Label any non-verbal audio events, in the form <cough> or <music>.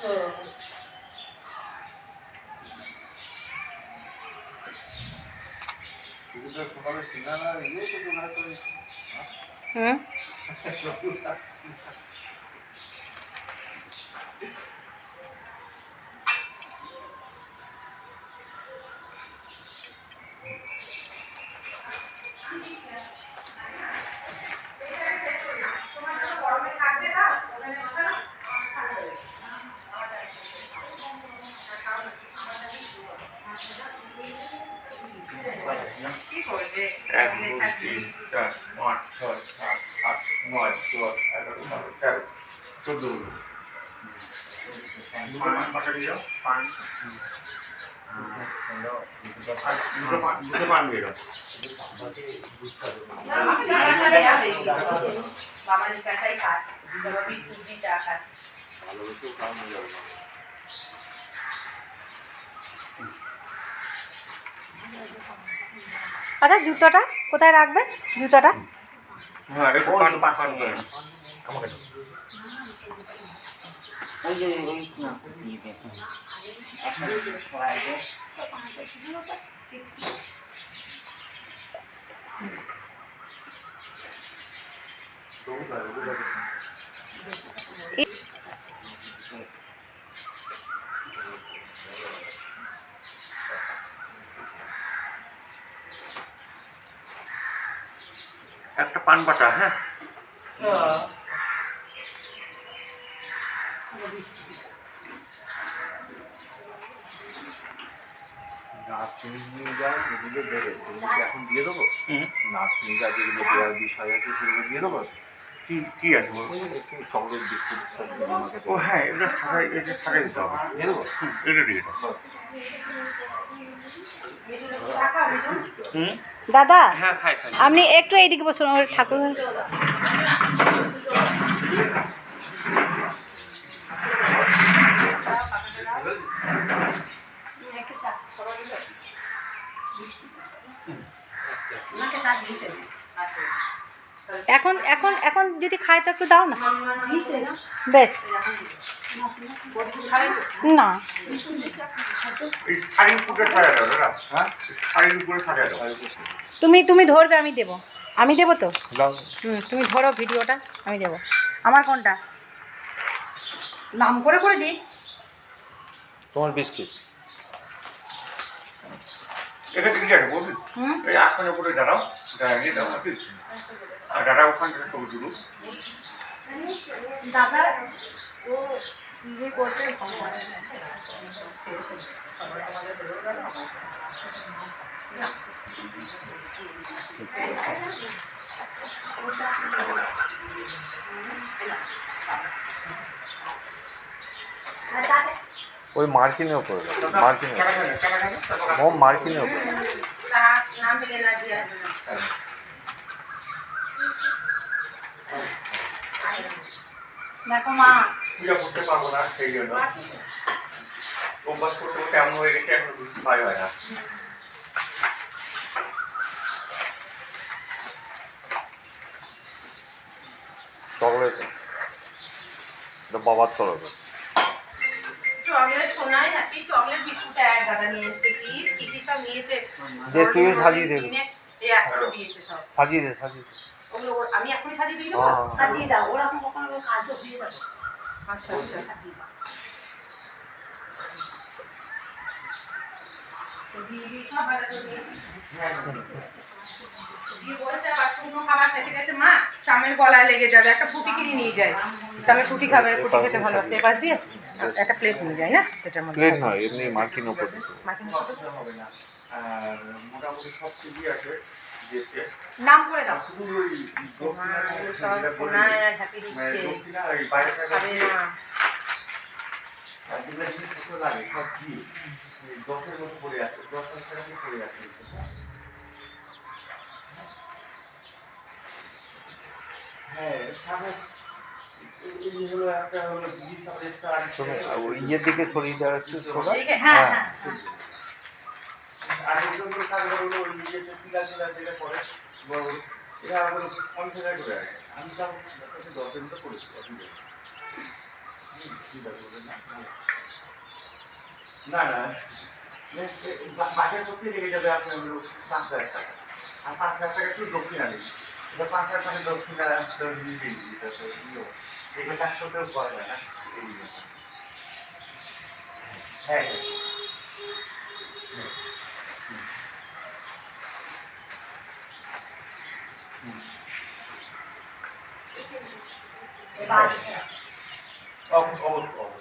嗯。Hmm? <laughs> তিন চার পাঁচ ছয় আট নয় দশ এগারো বারো তেরো চোদ্দ দুটো পান আচ্ছা জুতোটা কোথায় রাখবে? জুতোটা? হ্যাঁ একটু পান পান পান করে নাও। আমাকে দাও। ওই যে ওই না দিয়ে দে একটা ছড়াই দে তবু তাহলে বুঝা যাবে না। একটা পান বাটা হ্যাঁ? নার্সিং নিয়ে যা যেগুলো দেবে সেগুলো এখন দিয়ে দেবো? হুম। নার্সিং যা যেগুলো দেওয়ার বিষয় আছে সেগুলো দিয়ে দেবো? কি কি আছে বলো? চকলেট বিস্কুট ও হ্যাঁ এটা ছাড়াই এটা ছাড়াই দিতে হবে। দিয়ে দেবো? হুম, এটা দিয়ে। হুম দাদা হ্যাঁ খাই খাই। আপনি একটু এইদিকে বসুন ওর ঠাকুর। এখন এখন এখন যদি খায় তো একটু দাও না? বেশ। না। হ্যাঁ তুমি তুমি ধরবে আমি দেবো। আমি দেবো তো? হুম তুমি ধরো ভিডিওটা আমি দেবো। আমার কোনটা? নাম করে করে দিই। তোমার বিস্কিট। এটা ঠিক আছে বলবি হুম। এই আসনের উপরে দাঁড়াও দাঁড়িয়ে দাও আর দাদা ওখান থেকে ছবি তুলুক দাদা ও নিজে করতে ওই মার্কিনের উপরে দাও মার্কিনের চাকা খাবে চাকা খাবে মোম মার্কিনের উপরে নাম দিলে না দিয়ে দেখো মা। পূজা করতে পারব না সেই জন্য। অভ্যাস করতে করতে এমন হয়ে গেছে এখন উপায় হয় না। চকলেট। এটা বাবার তরফে সাজিয়ে দে। সাজিয়ে দে সাজিয়ে দে। ওগুলো ওর- আমি এখনই সাজিয়ে দিই দেবো হ্যাঁ। দাও। ওরকম কখনো কাজ দিয়ে যাবে আচ্ছা আচ্ছা। তো দিয়ে দিয়ে। দিয়ে খেতে মা সামের গলায় লেগে যাবে। একটা ফুটি কিনে নিয়ে যাই সামের ফুটি খাবে ফুটি খেতে ভালো পেপার দিয়ে একটা প্লেট নিয়ে যাই না? সেটার মধ্যে প্লেট নয় এমনি মার্কিন মোটামুটি সব কিছুই আছে। নাম করে দাও। হ্যাঁ ইয়ের দিকে ছড়িয়ে দেওয়া এদিকে হ্যাঁ। হ্যাঁ। হ্যাঁ। আর একজন তো পিলা দিলে পরে বড় এটা আমার পঞ্চাশ হাজার আমি যাব কাছে দশের মতো করেছি না? না না বাসের করতে পাঁচ হাজার টাকা আর পাঁচ হাজার টাকা শুধু দক্ষিণা পাঁচ হাজার টাকা দক্ষিণা তো নিয়ম। এগুলো কাজ না হ্যাঁ হ্যাঁ। অবশ্যই অবশ্যই